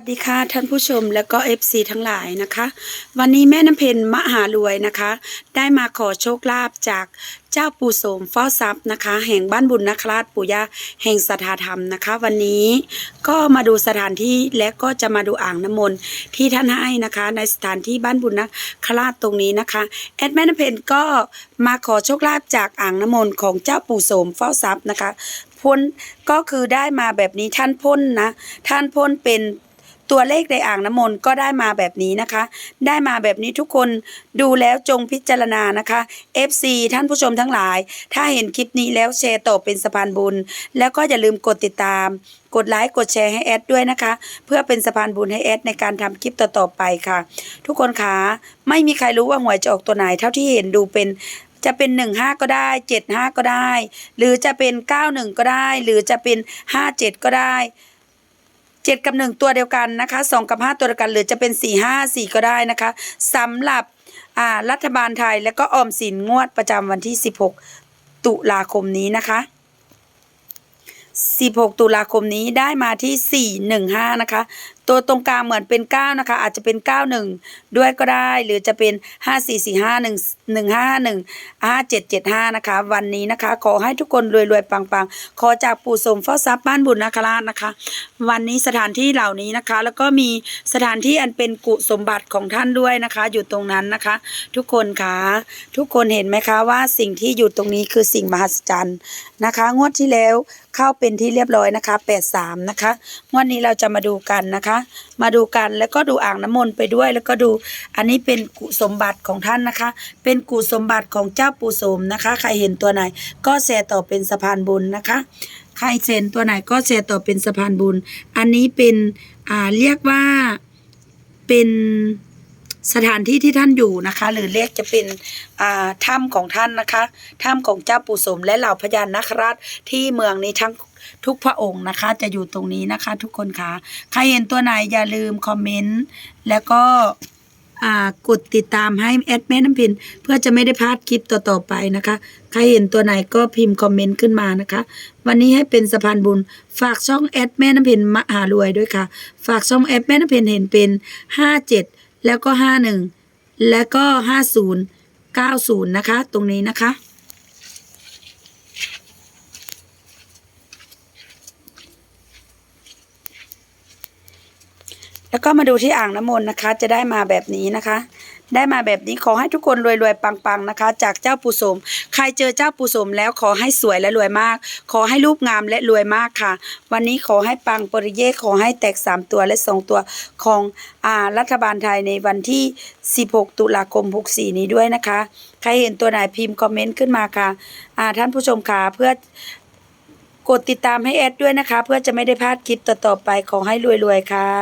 สวัสดีค่ะท่านผู้ชมและก็ FC ทั้งหลายนะคะ วันนี้แม่น้ำเพนมหารวยนะคะ ได้มาขอโชคลาภจากเจ้าปู่โสมเฝ้าทรัพย์นะคะ แห่งบ้านบุญนคราชปู่ย่าแห่งสถาธรรมนะคะ วันนี้ก็มาดูสถานที่และก็จะมาดูอ่างน้ำมนต์ที่ท่านให้นะคะ ในสถานที่บ้านบุญนคราชตรงนี้นะคะแอดแม่น้ำเพนก็มาขอโชคลาภจากอ่างน้ำมนต์ของเจ้าปู่โสมเฝ้าทรัพย์นะคะพ่นก็คือได้มาแบบนี้ท่านพ่นนะ ท่านพ่นเป็น ตัวเลขในอ่างน้ำมนต์ก็ได้มาแบบนี้นะคะ ได้มาแบบนี้ทุกคนดูแล้วจงพิจารณานะคะ FC ท่านผู้ชมทั้งหลาย ถ้าเห็นคลิปนี้แล้วแชร์ต่อเป็นสะพานบุญ แล้วก็อย่าลืมกดติดตาม กดไลค์กดแชร์ให้แอดด้วยนะคะ เพื่อเป็นสะพานบุญให้แอดในการทำคลิปต่อๆไปค่ะ ทุกคนคะไม่มีใครรู้ว่าหวยจะออกตัวไหน เท่าที่เห็นดูเป็นจะเป็น 1 5 ก็ได้ 7 5 ก็ได้ หรือจะเป็น 9 1 ก็ได้ หรือจะเป็น 5 7 ก็ได้ 7 กับ 1 ตัวเดียวกันนะคะ 2 กับ 5 ตัวเดียวกัน หรือจะเป็น 4 5 4 ก็ได้นะคะสำหรับอ่ารัฐบาลไทยและก็ออมสินงวดประจำวันที่ 16 ตุลาคมนี้นะคะ 16 ตุลาคมนี้ได้มาที่ 415 นะคะตัวตรงกลางเหมือนเป็น 9 นะคะ อาจจะเป็น 91 ด้วยก็ได้ หรือจะเป็น 5445 1 151 5775 นะคะ วันนี้นะคะ ขอให้ทุกคนรวยๆ ปังๆ ขอจากปู่สมเฝ้าทรัพย์บ้านบุญนาคราชนะคะ วันนี้สถานที่เหล่านี้นะคะ แล้วก็มีสถานที่อันเป็นกุสมบัติของท่านด้วยนะคะ อยู่ตรงนั้นนะคะ ทุกคนคะทุกคนเห็นไหมคะว่าสิ่งที่อยู่ตรงนี้คือสิ่งมหัศจรรย์นะคะ งวดที่แล้วเข้าเป็นที่เรียบร้อยนะคะ 83 นะคะ งวดนี้เราจะมาดูกันนะคะมาดูกันแล้วก็ดูอ่างน้ำมนต์ไปด้วย แล้วก็ดูอันนี้เป็นกุสมบัติของท่านนะคะ เป็นกุสมบัติของเจ้าปู่โสมนะคะ ใครเห็นตัวไหน ก็แชร์ต่อเป็นสะพานบุญนะคะ ใครเซ็นตัวไหนก็แชร์ต่อเป็นสะพานบุญ อันนี้เป็นอ่าเรียกว่าเป็นสถานที่ที่ท่านอยู่นะคะ หรือเรียกจะเป็นถ้ำของท่านนะคะถ้ำของเจ้าปู่สมและเหล่าพญานาคราชที่เมืองนี้ทั้ง ทุกพระองค์นะคะ จะอยู่ตรงนี้นะคะ ทุกคนคะใครเห็นตัวไหนอย่าลืมคอมเมนต์แล้วก็กดติดตามให้แอดแม่น้ำพินเพื่อจะไม่ได้พลาดคลิปต่อๆไปนะคะ ใครเห็นตัวไหนก็พิมพ์คอมเมนต์ขึ้นมานะคะ วันนี้ให้เป็นสะพานบุญ ฝากช่องแอดแม่น้ำเพนมหารวยด้วยค่ะ ฝากช่องแอดแม่น้ำเพนเห็นเป็นห้าเจ็ดแล้วก็ห้าหนึ่งแล้วก็ห้าศูนย์เก้าศูนย์นะคะ ตรงนี้นะคะ แล้วก็มาดูที่อ่างน้ำมนต์นะคะ จะได้มาแบบนี้นะคะ ได้มาแบบนี้ขอให้ทุกคนรวยๆปังๆนะคะ จากเจ้าปู่สม ใครเจอเจ้าปู่สมแล้วขอให้สวยและรวยมาก ขอให้รูปงามและรวยมากค่ะ วันนี้ขอให้ปังปริเยขอให้แตก 3 ตัวและ 2 ตัวของอ่ารัฐบาลไทยในวันที่ 16 ตุลาคม 64 นี้ด้วยนะคะ ใครเห็นตัวไหนพิมพ์คอมเมนต์ขึ้นมาค่ะอ่าท่านผู้ชมค่ะเพื่อกดติดตามให้แอดด้วยนะคะ เพื่อจะไม่ได้พลาดคลิปต่อๆไปขอให้รวยๆค่ะ